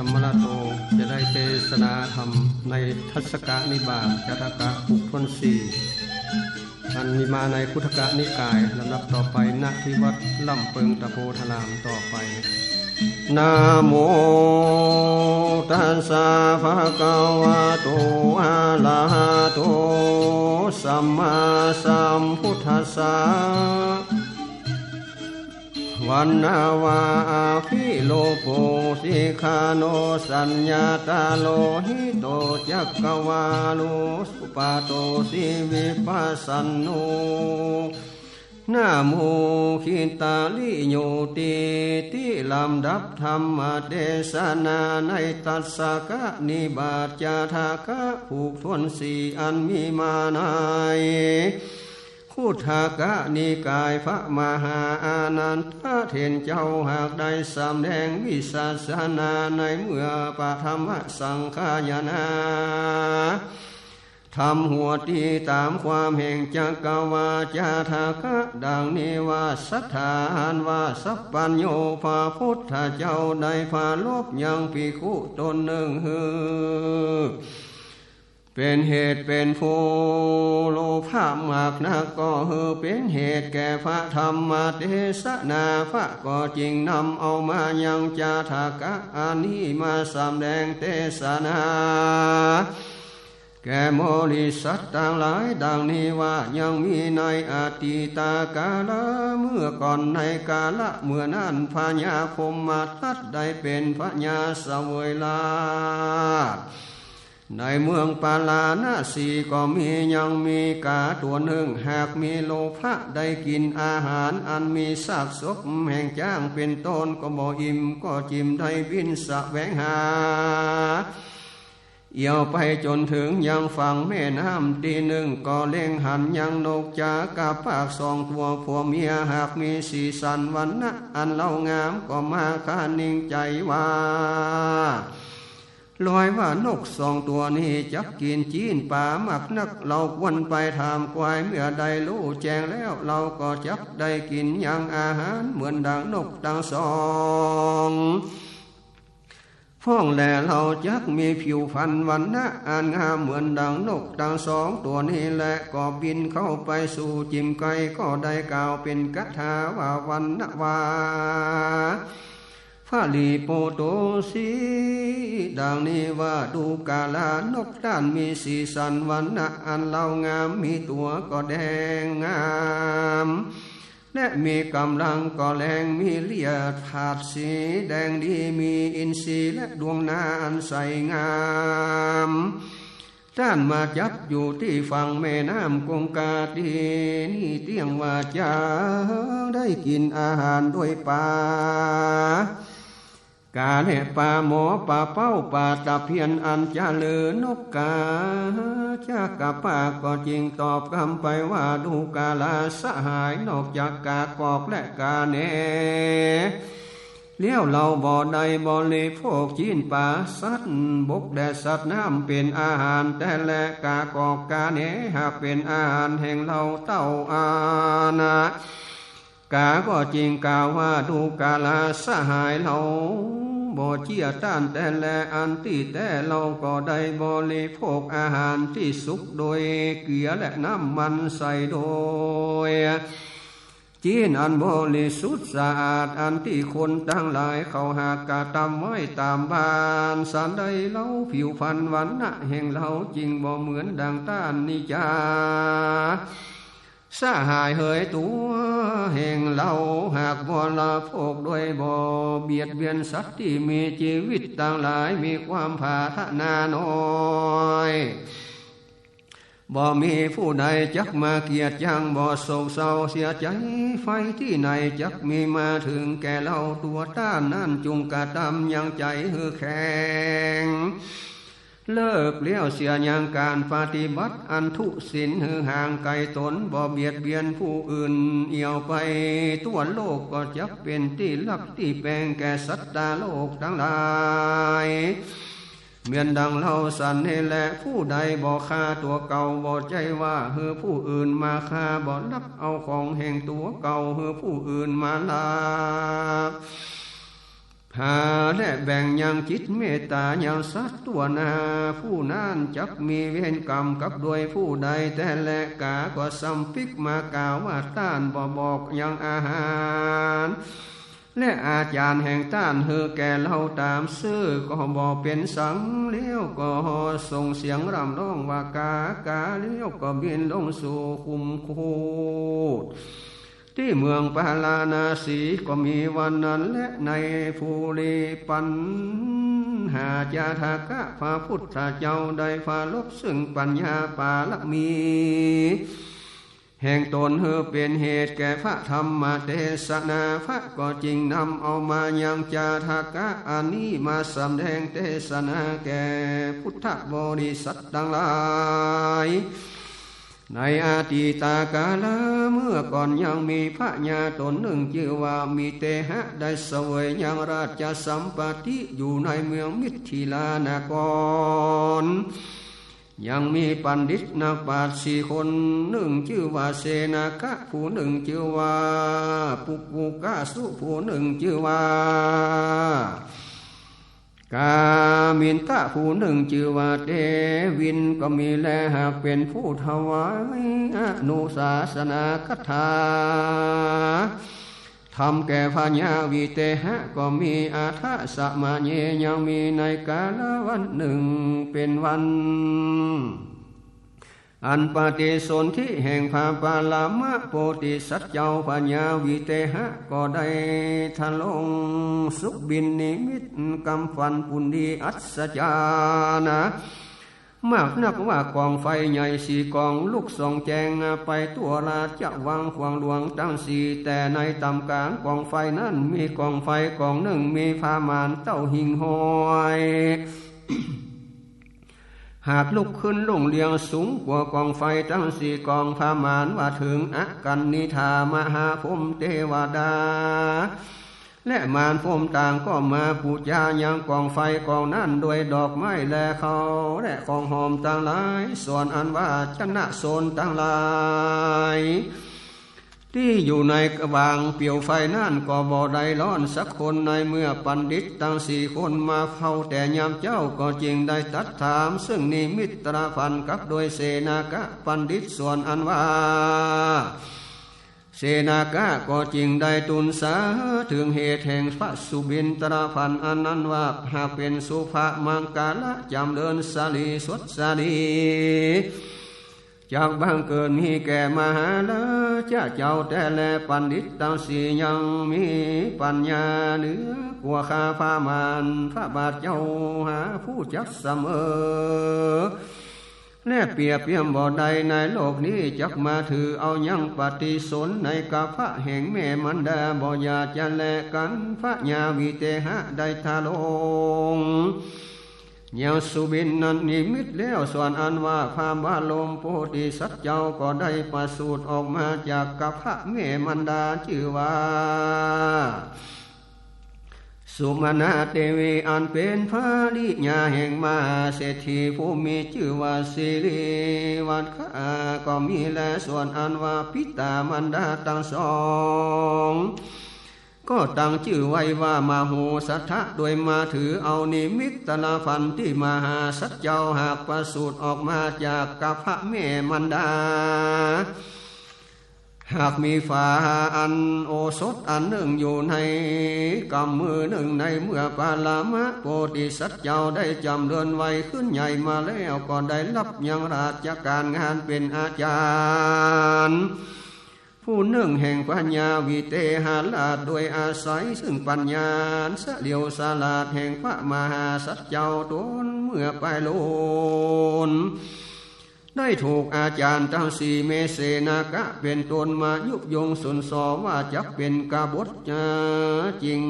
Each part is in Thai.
ธรรมราโตจะได้เทศนาธรรมในทัศกะนิบาตจตกะปุกทนสี่อันมีมาในพุทธกะนิกายลำดับต่อไปณที่วัดล่ำเปิงตะโพธารามต่อไปนะโมตัสสะภะคะวะโตอะระหะโตสัมมาสัมพุทธัสสะ วันนาวาภิโลโภสิคาโนสัญญาตาโลหิโตจักกวาโลสุปาโตสิวิปัสสันโนนะโมขิตาลิโยติที่ลำดับธรรมเทศนาในตัสสกะนิบาตจาทากะผูกทวนสีอันมีมานาย คุทากะนิกายพระมหาอานันทเทนเจ้าหากได้สำแดงวิสัสนาในเมื่อปฐมสังขายนาทำหัวตีตามความแห่งจักรวาจาทากะดังนี้ว่าสัทธานว่าสัพปัญโยพาพุทธเจ้าได้พาลบยังพิคุตนหนึ่งฮือ เป็นเหตุเป็นผู้โลภามากนักก็คือเป็นเหตุแก่พระธรรมเทศนาพระก็จริงนำเอามายังจาทากะอันนี้มาสำแดงเทศนาแก่โมลิสัตต่างหลายดังนี้ว่ายังมีในอดีตากาลเมื่อก่อนในกาละเมื่อนั้นพญาคมมาทัดได้เป็นพญาสวยลา ในเมืองปาลานาสีก็มียังมีกาตัวหนึ่งหากมีโลภะได้กินอาหารอันมีซากศพแห่งจ้างเป็นต้นก็บ่อิ่มก็จิมได้บินสะแวงหาเอี่ยวไปจนถึงยังฝั่งแม่น้ำตีหนึ่งก็เล่งหันยังนกจากาปากสองตัวผัวเมียหากมีสีสันวันนะอันเล่างามก็มาคานิ่งใจว่า ลอยว่านกสองตัวนี้จับกินจีนป่ามักนักเราวนไปถามควายเมื่อใดรู้แจ้งแล้วเราก็จับได้กินอย่างอาหารเหมือนดังนกดังสองฟ้องแลเราจักมีผิวพันธ์วันนะอ่านงามเหมือนดังนกดังสองตัวนี้แหละก็บินเข้าไปสู่จิมไก่ก็ได้กล่าวเป็นกัถาว่าวันนะวา ฟาลีโปโตสีดังนี้ว่าดูกาลานกด้านมีสีสันวันนะอันเล่างามมีตัวก็แดงงาม และมีกำลังก็แรงมีเลียดผาดสีแดงดีมีอินทรีย์และดวงนาอันใสงามท่านมาจับอยู่ที่ฝั่งแม่น้ำกงกาดีนี่เตียงว่าจะได้กินอาหารด้วยปลา กาและป่าหมอป่าเป้าป่าตะเพียนอันจะเลือนกกาจากกะป่าก็จริงตอบคำไปว่าดูกาลาสหายนอกจากกากอกและกาเนเลี้ยวเราบ่อใดบ่อเลโภคจีนป่าสัตว์บกแดดสัตว์น้ำเป็นอาหารแต่และกากอกกาเนหากเป็นอาหารแห่งเราเต้าอาณา กาก็จริงกาว่าดูกาลาสหายเราบ่เจียต้านแต่แลอันที่แต่เราก็ได้บริโภคอาหารที่สุกโดยเกลือและน้ำมันใส่โดยจีนอันบริสุทธิ์สะอาดอันที่คนทั้งหลายเขาหากกะตำไว้ตามบ้านสันใดเล่าผิวพันวันนะแห่งเราจริงบ่เหมือนดังต้านนิจา สหายเหยตัวแห่งเราหากบ่ละโภคด้วยบ่เบียดเบียนสัตว์ที่มีชีวิตต่างหลายมีความผาทนาน้อยบ่มีผู้ใดจักมาเกียดยังบ่โศกเศร้าเสียใจไฟที่ไหนจักมีมาถึงแก่เราตัวต้านนั่นจุงกะตำยังใจฮือแข็ง เลิกเลี้ยวเสียอย่างการปฏิบัติอันทุสินหือห่างไกลตนบ่เบียดเบียนผู้อื่น เอี่ยวไปตัวโลกก็จะเป็นที่ลับที่แปลงแก่สัตตาโลกทั้งหลายเมียนดังเล่าสันนี่แหละผู้ใดบ่ฆ่าตัวเก่าบ่ใจว่าเฮือผู้อื่นมาฆ่าบ่รับเอาของแห่งตัวเก่าเฮือผู้อื่นมาลา หาและแบ่งยังจิตเมตตาอย่างสัตตัวนาผู้นั้นจักมีเวรกรรมกับโดยผู้ใดแต่และกาก็สัมพิกมากล่าวว่าต้านบ่บอกยังอาหารและอาจารย์แห่งต้านเฮอแก่เราตามซื้อก็บอกเป็นสังเลี้ยวก็ส่งเสียงรำร้องว่ากากาเลี้ยวก็บินลงสู่คุมคูด ที่เมืองปาลานาสีก็มีวันนั้นและในภูรีปันหาจาทากะพระพุทธเจ้าได้ฟาลบซึ่งปัญญาปาลมี แห่งตนเฮอเป็นเหตุแก่พระธรรมเทศนาพระก็จริงนำเอามายังจาทากะอันนี้มาสำแดงเทศนาแก่พุทธบริษัททั้งหลาย ในอาติตากาลเมื่อก่อนยังมีพระญาตนหนึ่งชื่อว่ามีเตหะได้เสวยยังราชสัมปติอยู่ในเมืองมิถิลานากร ยังมีปันดิตนักปราชญ์สี่คนหนึ่งชื่อว่าเสนากะผู้หนึ่งชื่อว่าปุกุกะสุผู้หนึ่งชื่อว่า กามินตะผู้หนึ่งชื่อว่าเดวินก็มีแลหากเป็นผู้ถวายอนุศาสนาคถาทำแก่พญาวิเตหะก็มีอาทะสมาเยยังมีในกาลวันหนึ่งเป็นวัน อันปฏิสนธิแห่งพาปาลามะโพธิสัตว์เจ้าพญาวิเตหะ ก็ได้ทะลงสุบินนิมิตกำฟันปุนดีอัศจานะมากนักว่ากองไฟใหญ่สี่กองลูกสองแจงไปตัวลาจะวังขวางหลวงตั้งสี่แต่ในตำกลางกองไฟนั้นมีกองไฟกองหนึ่งมีพามานเต้าหิงหอย หากลุกขึ้นลงเลียงสูงกว่ากองไฟทั้งสี่กองพามานว่าถึงอักกันนิธามหาพมเทวดา และมารพมต่างก็มาปูจายังกองไฟกองนั่นด้วยดอกไม้แลเขาและกองหอมต่างหลาย ส่วนอันว่าชนะโซนต่างหลาย ที่อยู่ในกระบางเปียวไฟนั่นก็บ่ได้ร้อนสักคนในเมื่อปันดิตตั้งสี่คนมาเฝ้าแต่ยามเจ้าก็จริงได้ตัดถาม ซึ่งนิมิตรพันกับโดยเสนากะปันดิตส่วนอันว่าเสนากะก็จริงได้ตุนสาถึงเหตุแห่งพระสุบินตราพันอันนั้นว่าหากเป็นสุภามังกาละจำเดินสาลีสดสาลี จากบางเกินมีแก่มหาละจ้าเจ้าแต่แลปันดิตตังสียังมีปัญญาเนื้อกว่าข้าพามานพระบาทเจ้าหาผู้จักเสมอแน่เปียเปียมบ่ใดในโลกนี้จักมาถือเอายังปฏิสนในกาพระแห่งแม่มันดาบ่อยาจะแลกันพระญาวิเตหะได้ทาลง เยาสุบินนันนิมิตแล้วส่วนอันว่าพามบาลมโพธิสัตว์เจ้าก็ได้ประสูตรออกมาจากกาพระแม่มันดาชื่อว่าสุมาณาเตวีอันเป็นพระลิญาแห่งมาเศรษฐีผู้มีชื่อว่าสิริวัดข้าก็มีและส่วนอันว่าพิตามันดาตั้งสอง ก็ตั้งชื่อไว้ว่ามาโหสัทธะโดยมาถือเอานิมิตตลาฟันที่มหาสัจเจ้าหากประสูตรออกมาจากกัพระแม่มันดา หากมีฝาอันโอสถอันหนึ่งอยู่ในกำมือหนึ่งในเมื่อปาลามะโพธิสัตว์เจ้าได้จำเดินไว้ขึ้นใหญ่มาแล้วก็ได้รับยังราชการงานเป็นอาจารย์ ผู้หนึ่งแห่งปัญญาวิเตหาลาดโดยอาศัยซึ่งปัญญาสเลียวสาลาดแห่งพระมหาสัจเจ้าตนเมื่อไปโลนได้ถูกอาจารย์ทั้งสี่เมเสนากะเป็นตนมายุยงสุนสอว่าจะเป็นกาบทจริง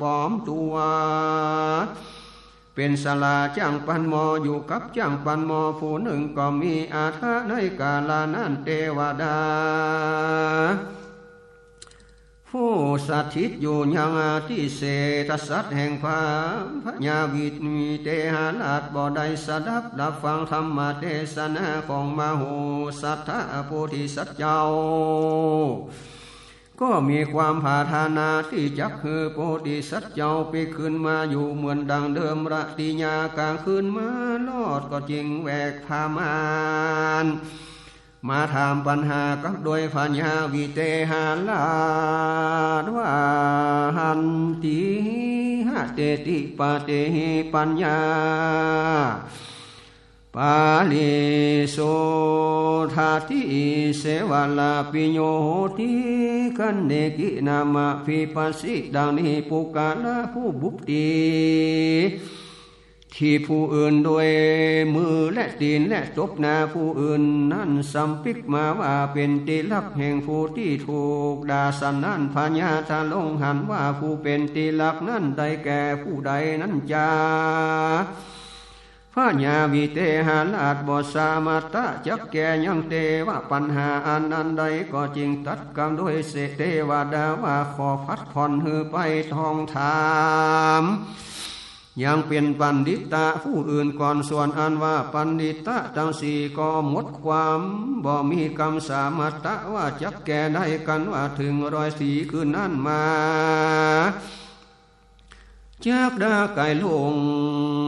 ปลอมตัว เป็นสลาจ้างปันมออยู่กับจ้างปันมอผู้หนึ่งก็มีอาทะในกาลานันเทวดา ผู้สถิตอยู่ยังที่เศตสัตแห่งพาพญาวิตมีเตหาลาดบ่ได้สดับรับฟังธรรมเทศนาของมโหสัทธาโพธิสัตว์เจ้า ก็มีความผาธานาที่จักคือโพธิสัตว์เจ้าไปขึ้นมาอยู่เหมือนดังเดิมระติญากลางคืนมาลอดก็จริงแวกพามานมาถามปัญหากับโดยพัญญาวิเตหาลาดว่าหันติหะเตติปะเตหิปัญญา ปาลิโสทาติเสวลาปิโยติกันเนกินามะฟิปัสสิดังนี้ปุกาลาผู้บุตีที่ผู้อื่นโดยมือและตีนและจบนาผู้อื่นนั้นสัมปิกมาว่าเป็นติลักแห่งผู้ที่ถูกด่าสันนั้นพญาตาลงหันว่าผู้เป็นติลักนั้นได้แก่ผู้ใดนั้นจ้า พระญาวิเตหาลาดบสามารถจักแกยังเตว่าปัญหาอันนั้นใดก็จริงตัดกรรมด้วยเสเทวดาว่าขอพัดผ่อนหือไปทองถามยังเป็นปันดิตะผู้อื่นก่อนส่วนอันว่าปันดิตะทั้งสี่ก็หมดความบ่มีกรรมสามารถว่าจักแก่ได้กันว่าถึงรอยสีคืนนั้นมา จากดาไก่ลง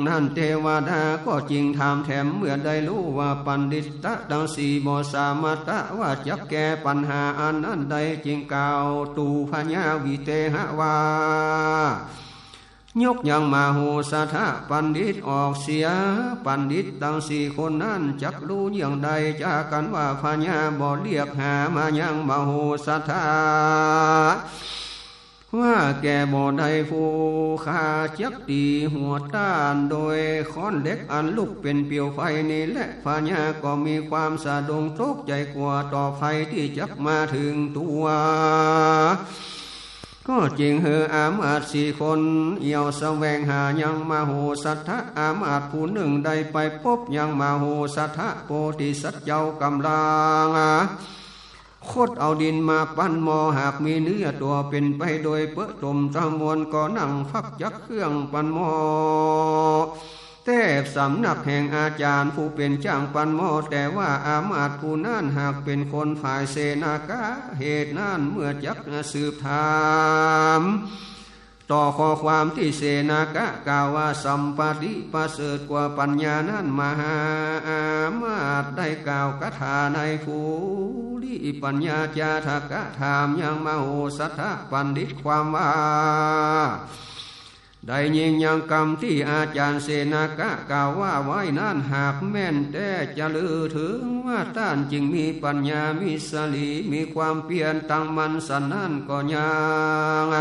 นั่นเทวดาก็จริงถามแถมเมื่อได้รู้ว่าปันดิตะดังสีบ่สามารถว่าจักแก้ปัญหาอันนั้นใดจริงกล่าวตูพญาวิเตหะว่ายกยังมาโหสถาปันดิตออกเสีย ปันดิตตั้งสี่คนนั้นจักรู้อย่างใดจากกันว่าพญาบ่เรียกหามายังมาโหสถา ว่าแก่บ่ได้ผู้ขาจักตีหัวต้านโดยค้อนเล็กอันลุกเป็นเปียวไฟนี่และพญาก็มีความสะดงตกใจกว่าต่อไฟที่จักมาถึงตัวก็จริงเฮออามาตสี่คนเอี่ยวแสวงหายังมาโหสัทธะอามาตผู้หนึ่งได้ไปพบยังมาโหสัทธะโพธิสัตว์เจ้ากำลัง โคดเอาดินมาปั้นหมอหากมีเนื้อตัวเป็นไปโดยเปื้อตมจำมวนก็นั่งฟักยักเครื่องปั้นหมอเทพสำนักแห่งอาจารย์ผู้เป็นจ้างปันโมแต่ว่าอามาตผู้นั่นหากเป็นคนฝ่ายเสนากะเหตุนั่นเมื่อจักสืบถาม ต่อข้อความที่เสนากะกล่าวว่าสัมปติประเสริฐกว่าปัญญานั้นมหาอามาตได้กล่าวคาถาในฟูลิปัญญาจาทกะถามยังมโหสัทธปันดิตความว่าได้ยิงยังกรรมที่อาจารย์เสนากะกล่าวว่าไว้นั่นหากแม่นแต่จะลือถึงว่าท่านจึงมีปัญญามีสลีมีความเปลี่ยนตั้งมันสันนั่นก็ยัง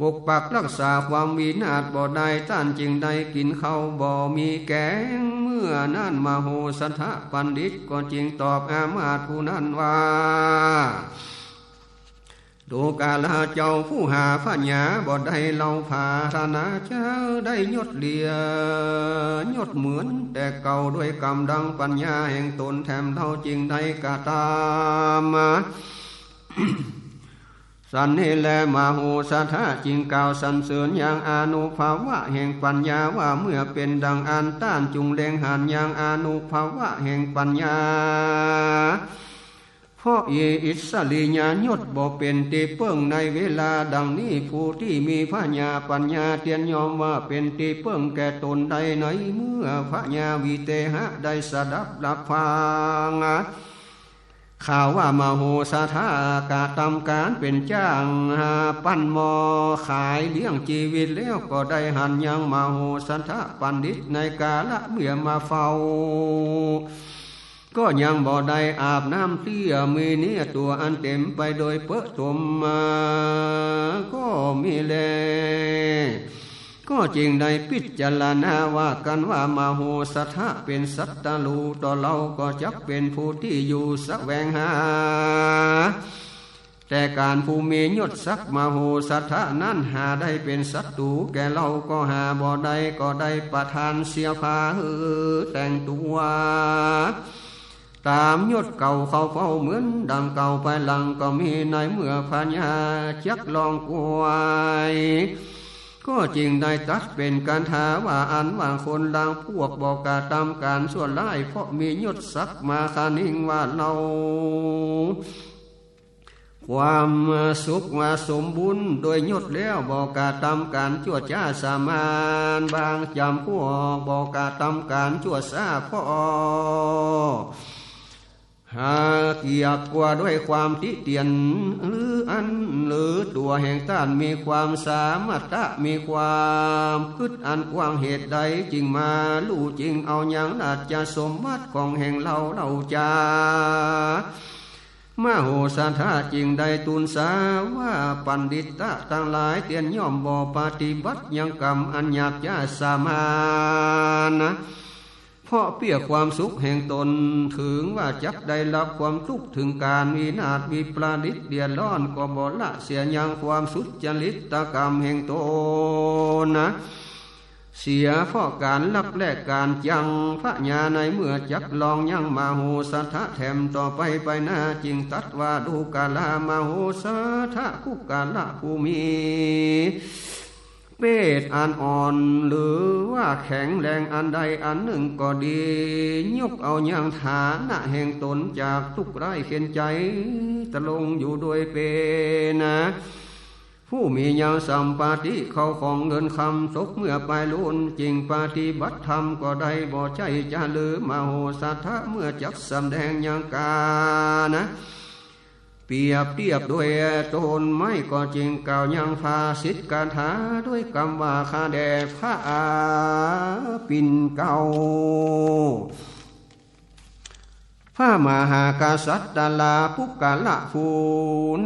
ปกปักรักษาความวินาศบ่ได้ท่านจึงได้กินเข้าบ่มีแกง เมื่อนั่นมาโหสัทธปันดิตก็จึงตอบอามาตผู้นั้นว่าดูกาลาเจ้าผู้หาพัญญาบ่ได้เล่าผาธนาเจ้าได้ยศเลียยศเหมือน แต่เก่าด้วยกำดังปัญญาแห่งตนแถมเท่าจริงได้กาตาม สันนิแลมาหูสัทธาจิงกล่าวสันเสริญอย่างอนุภาวะแห่งปัญญาว่าเมื่อเป็นดังอันต้านจุงเลงหันอย่างอนุภาวะแห่งปัญญาเพราะเยอิสลีญาญดบ่เป็นตีเปิ้งในเวลาดังนี้ผู้ที่มีพระญาปัญญาเตียนยอมว่าเป็นตีเปิ้งแก่ตนใดในเมื่อพระญาวิเตหะได้สดับรับฟัง ข่าวว่ามาโหสาธากาตำการเป็นจ้างาปั้นมอขายเลี้ยงชีวิตแล้วก็ได้หันยังมาโหสันทะปันดิตในกาละเมื่อมาเฝ้าก็ยังบ่ได้อาบน้ำเตี้ยมีเนื้อตัวอันเต็มไปโดยเปื้อตมมาก็มีแล ก็จริงได้พิจารณาว่ากันว่ามาโหสถะเป็นสัตตลูต่อเราก็จักเป็นผู้ที่อยู่สแวงหา แต่การผู้มียศสักมาโหสัทธานั้นหาได้เป็นศัตรูแก่เราก็หาบ่ได้ก็ได้ประทานเสียผ้าแต่งตัวตามยศเก่าเขาเฝ้าเหมือนดังเก่าไปหลังก็มีในเมื่อพญญาจักลองกวย ก็จริงได้ตัดเป็นการทาว่าอันว่างคนดังพวกบอกกาตามการส่วนไล่เพราะมียศสักมาคานิงว่าเราความสุขมาสมบุญโดยยศแล้วบอกกาตำการจวดจ้าสามานบางจำพวกบอกกาตำการจวซาพ่อ หาเกียกกว่าด้วยความติเตียน หรืออันหรือตัวแห่งต้านมีความสามารถมีความคืดอันกว้างเหตุใดจึงมาลู่จริงเอาอย่างอาจจะสมบัติของแห่งเราเราจามโหสาธาจริงใดตุนสาว่าปันดิตะต่างหลายเตียนย่อมบ่ปฏิบัติยังกรรมอันหยาบยาสามานะ เพราะเปียกความสุขแห่งตนถึงว่าจักได้รับความทุกข์ถึงการมีนาฏมีประดิษฐ์เดียดร้อนก็บ่ละเสียยังความสุจริตกรรมแห่งตนนะเสียเพราะการลักแลกการยังพระญาในเมื่อจักลองยังมาโหสัทะแถมต่อไปไปหน้าจริงตัดว่าดูกาลามาโหสัทะคุกาละภูมิ เปตอันอ่อนหรือว่าแข็งแรงอันใดอันหนึ่งก็ดี ยกเอาอย่างฐานะแห่งตนจากทุกไร้เข็นใจตะลงอยู่โดยเปนะ ผู้มีญาสัมปาติเขาของเงินคำศกเมื่อไปลุนจริงปฏิบัติธรรมก็ได้บ่ใจจะลือมาโหสัทธะเมื่อจักสำแดงอยังกานะ เปรียบเทียบด้วยตนไม่ก็จริงเก่ายังพาสิทธิการหาด้วยกรรมว่าคาแดพระอาปินเก่าพระมหากษัตริย์ดาลาปุกกะละฟู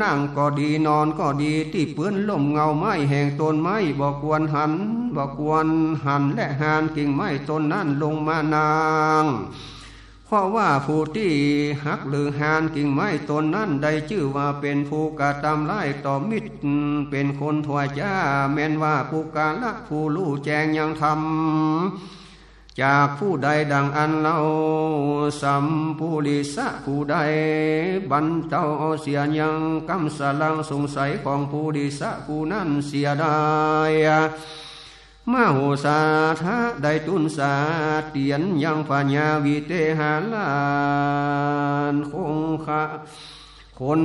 นั่งก็ดีนอนก็ดีที่เปื้อนลมเงาไม้แห่งต้นไม้บอกควรหันบอกควรหันและหานกิ่งไม้ต้นนั้นลงมานาง เพราะว่าผู้ที่หักหรือหานกิ่งไม้ตนนั้นได้ชื่อว่าเป็นผู้กาตำไล่ต่อมิตร เป็นคนถวายจ้าแม้นว่าผู้กาละผู้รู้แจงยังทำจากผู้ใดดังอันเล่าสัมภูริสะผู้ใด บรรเทาเสียยังกำสลังสงสัยของผู้ดิสะผู้นั้นเสียได้ มาโหสาทะได้ตุนสาเตียนยังปัญญาวิเตหาลานคงคะคน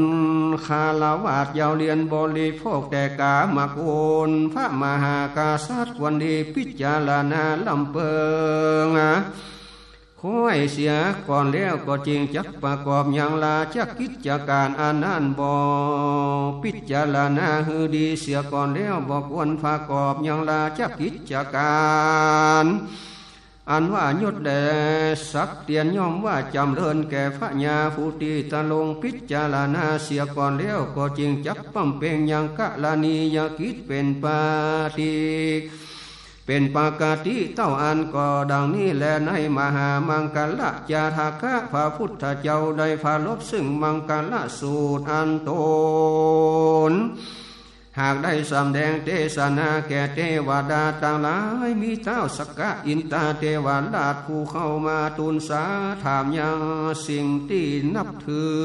คาลาวาดยาวเรียนบริโภคแต่กามาโกนพระมหากาษัตริย์วันดีพิจารณาลำเปิง ค่อยเสียก่อนแล้วก็จริงจักประกอบอย่างลาจักกิจการอันนั้นบ่พิจารณาฮือดีเสียก่อนแล้วบอกวนประกอบอย่างลาจักกิจการอันว่ายศแดสักเตียนย่อมว่าจำเริญแก่พระญาฟูตีตะลงพิจารณาเสียก่อนแล้วก็จริงจักปั้มเป่งยังกะลานียาคิดเป็นปาติ เป็นปากาติเต้าอันก็ดังนี้แลในมหามังกรละจาทากะพระพุทธเจ้าได้พาลบซึ่งมังกรละสูตรอันโตนหากได้สำแดงเทศนาแก่เทวดาต่างหลายมีเท้าสกกะอินตาเทวดาผู้เข้ามาตูนสาถามยังสิ่งที่นับถือ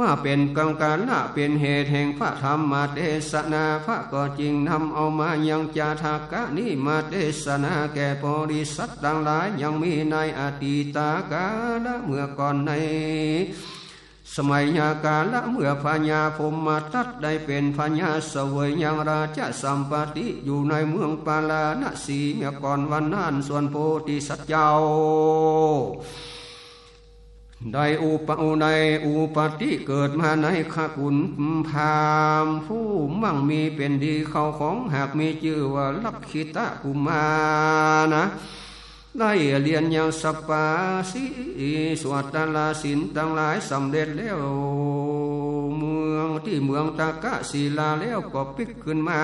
ว่าเป็นกรรมการละเป็นเหตุแห่งพระธรรมมาเทศนาพระก็จริงนำเอามายังจาทากะนี้มาเทศนาแก่บริสัทต่างหลายยังมีในอดีตากาลเมื่อก่อนในสมัยยากาละเมื่อพญาพมมาตัดได้เป็นพญาสวยยังราชสัมปติอยู่ในเมืองปาลาณสีเมื่อก่อนวันนั้นส่วนโพธิสัตว์เจ้า ได้อุปอุในอุปติเกิดมาในขากุนพามผู้มั่งมีเป็นดีเขาของหากมีชื่อว่าลักขิตะกุมานะได้เรียนย่างสปาสีสวดตลาสินตั้งหลายสำเร็จแล้วเมืองที่เมืองตากะศิลาแล้วก็ปิกขึ้นมา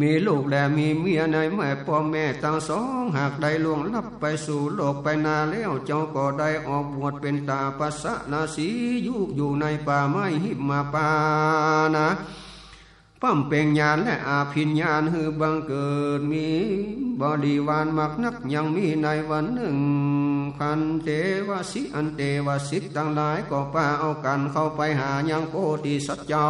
มีลูกและมีเมียในแม่พ่อแม่ทั้งสองหากได้ล่วงลับไปสู่โลกไปนาแล้วเจ้าก็ได้ออกบวชเป็นตาปัสสนาสียู่อยู่ในป่าไม้หิมาปานะปั้มเป่งญาณและอาภิญญาณฮือบังเกิดมีบริวารมักนักยังมีในวันหนึ่งคันเทวสิอันเทวสิกต่างหลายก็ป้าเอากันเข้าไปหายังโพธิสัตว์เจ้า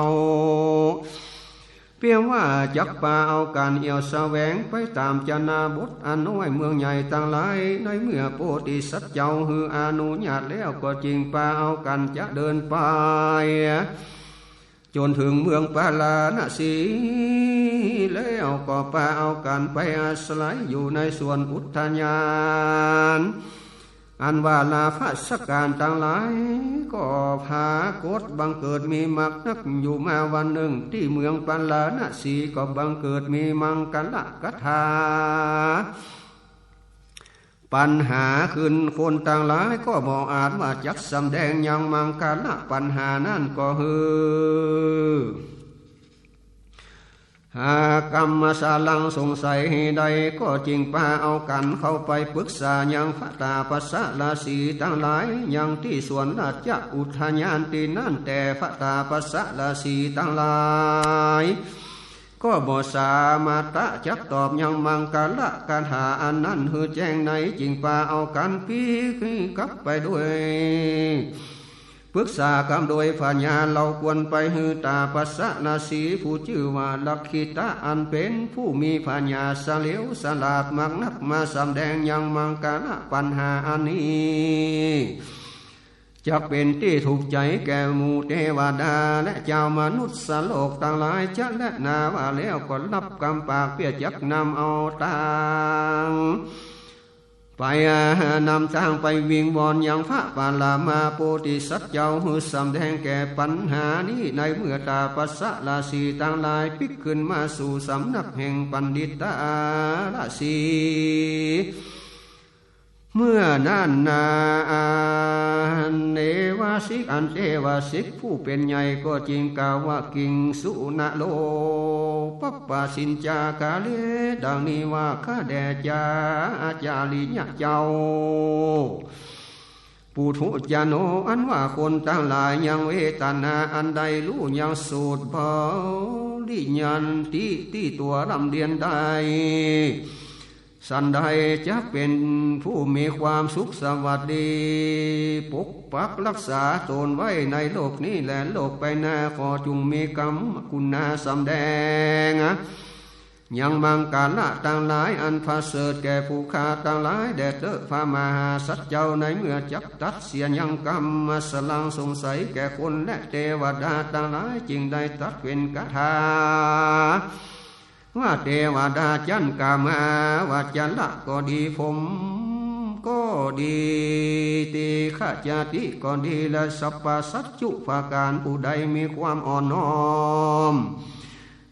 เปียว่าจักป่าเอาการเอี่ยวแสวงไปตามจนาบทอันน้อยเมืองใหญ่ต่างหลายในเมื่อโปติสัจเจ้าฮืออนุญาตแล้วก็จริงป่าเอากันจะเดินไปจนถึงเมืองปาลาณสีแล้วก็ป่าเอากันไปอาศัยอยู่ในส่วนอุทยาน อันว่าลาภัสการต่างหลาย ก็พากฏบังเกิดมีมักนักอยู่มาวันหนึ่ง ที่เมืองปันลาณสีก็บังเกิดมีมังกละกถาปัญหาขึ้นคนต่างหลายก็บอกอาจว่าจักสำแดงยังมังกละปัญหานั่นก็คือ หากรรมสาลังสงสัยใดก็จริงป้าเอากันเข้าไปปรึกษายังพระตาปัสสะลาสีทั้งหลายยังที่ส่วนราชอุทยานตีนั่นแต่พระตาปัสสะลาสีทั้งหลาย ก็บ่สามารถตะจักตอบยังมังการละการหาอันนั้นหือแจ้งในจริงป้าเอากันปีกลับไปด้วย ปรึกษาคำโดยปัญญาเราควรไปฮือตาปัสสนาสีผู้ชื่อว่าลักขิตะอันเป็นผู้มีปัญญาสเลียวสลาดมักนักมาสำแดงยังมังการะปัญหาอันนี้จะเป็นที่ถูกใจแก่มูเทวดา และเจ้ามนุษย์สโลกต่างหลายจะและนาว่าแล้วก็รับกรรมปากเปียจักนำเอาตัง ไปนำทางไปวิงบอนยังพระปาลามาโปติสัจเจ้าหือสำแดงแก่ปัญหานี้ในเมื่อตาปัสสะลาสีต่างหลายพิกขึ้นมาสู่สำนักแห่งปันดิตาลาสี เมื่อนั่นนาเนวาสิกอันเทวาสิกผู้เป็นใหญ่ก็จริงกาวว่ากิงสุนาโลปปปาสินจากาเลดังนี้ว่าข้าแด่จาอาจาลิญะเจ้าปุถุจโนอันว่าคนตั้งหลายยังเวตนาอันใดรู้ยังสูตรเบาลิยันที่ที่ตัวลำเรียนได้ สันใดจะเป็นผู้มีความสุขสวัสดี ปกปักรักษาตนไว้ในโลกนี้และโลกไปหน้าขอจุงมีกรรมคุณนาสำแดงยังมังกาละต่างหลายอันพาเสดแก่ผู้ขาต่างหลายแด่เตอพามาหาสัจเจ้าในเมื่อจับตัดเสียยังกรรมมาสลังสงสัยแก่คนและเทวดาต่างหลายจึงได้ตัดเป็นกถา ว่าเทวดาจันกามาว่าจันละก็ดีผมก็ดีตีข้าจติก็ดีและสัพพสัจจุภาการผู้ใดมีความอ่อนน้อม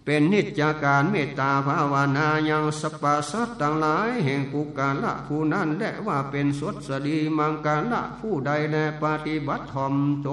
เป็นนิจจาการเมตตาภาวนายังสปาสัตต่างหลายแห่งปุกาละผู้นั้นและว่าเป็นสดสดีมังกาละผู้ใดแลปฏิบัติธรรมโต